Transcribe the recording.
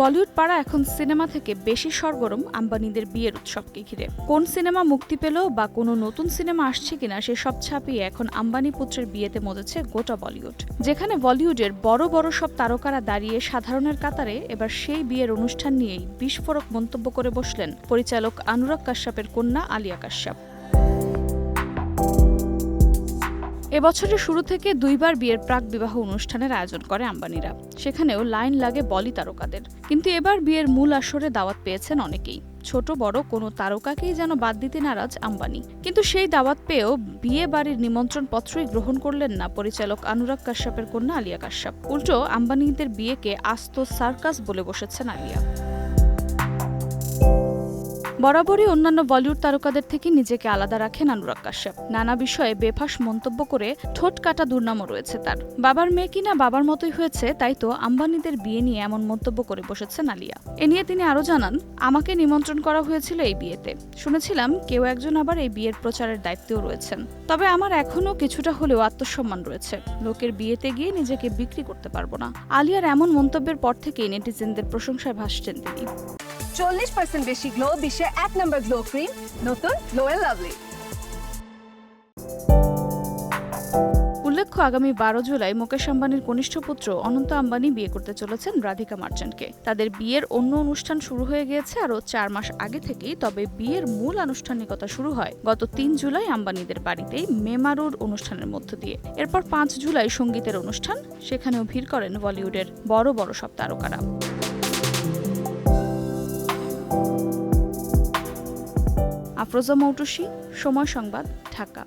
বলিউড পাড়া এখন সিনেমা থেকে বেশি সরগরম আম্বানিদের বিয়ের উৎসবকে ঘিরে। কোন সিনেমা মুক্তি পেল বা কোনো নতুন সিনেমা আসছে কিনা সে সব ছাপিয়ে এখন আম্বানি পুত্রের বিয়েতে মজেছে গোটা বলিউড। যেখানে বলিউডের বড় বড় সব তারকারা দাঁড়িয়ে সাধারণের কাতারে এবার সেই বিয়ের অনুষ্ঠান নিয়েই বিস্ফোরক মন্তব্য করে বসলেন পরিচালক অনুরাগ কাশ্যপের কন্যা আলিয়া কাশ্যপ। এবছরের শুরু থেকে দুইবার বিয়ের প্রাক বিবাহ অনুষ্ঠানের আয়োজন করে আম্বানিরা। সেখানেও লাইন লাগে বলি তারকাদের। কিন্তু এবার বিয়ের মূল আসরে দাওয়াত পেয়েছেন অনেকেই। ছোট, বড় কোনো তারকাকেই যেন বাদ দিতে নারাজ আম্বানি। কিন্তু সেই দাওয়াত পেয়েও বিয়ে বাড়ির নিমন্ত্রণ পত্রই গ্রহণ করলেন না পরিচালক অনুরাগ কাশ্যপের কন্যা আলিয়া কাশ্যপ। উল্টো আম্বানিদের বিয়েকে আস্ত সার্কাস বলে বসেছেন আলিয়া। বরাবরই অন্যান্য বলিউড তারকাদের থেকে নিজেকে আলাদা রাখেন অনুরাগ কাশ্যপ। নানা বিষয়ে বেফাস মন্তব্য করে ঠোঁট কাটা দুর্নামও রয়েছে তার। বাবার মেয়ে কিনা বাবার মতোই হয়েছে, তাই তো আম্বানিদের বিয়ে নিয়ে এমন মন্তব্য করে বসেছেন আলিয়া। এ নিয়ে তিনি আরও জানান, আমাকে নিমন্ত্রণ করা হয়েছিল এই বিয়েতে। শুনেছিলাম কেউ একজন আবার এই বিয়ের প্রচারের দায়িত্বেও রয়েছেন। তবে আমার এখনও কিছুটা হলেও আত্মসম্মান রয়েছে। লোকের বিয়েতে গিয়ে নিজেকে বিক্রি করতে পারব না। আলিয়ার এমন মন্তব্যের পর থেকেই নেটিজেনদের প্রশংসায় ভাসছেন তিনি। চল্লিশ পার্সেন্ট বেশি গ্লো বিশ্বের এক নম্বর গ্লো ক্রিম নতুন গ্লো এন্ড লাভলি উল্লেখ্য, আগামী বারো জুলাই মুকেশ আম্বানির কনিষ্ঠ পুত্র অনন্ত আম্বানি বিয়ে করতে চলেছেন রাধিকা মার্চেন্টকে। তাদের বিয়ের অন্য অনুষ্ঠান শুরু হয়ে গিয়েছে আরও চার মাস আগে থেকেই, তবে বিয়ের মূল আনুষ্ঠানিকতা শুরু হয় গত তিন জুলাই আম্বানিদের বাড়িতেই মেমারুর অনুষ্ঠানের মধ্য দিয়ে। এরপর পাঁচ জুলাই সঙ্গীতের অনুষ্ঠান, সেখানেও ভিড় করেন বলিউডের বড় বড় সব তারকারা। আফরোজা মৌটুসি সময় সংবাদ ঢাকা।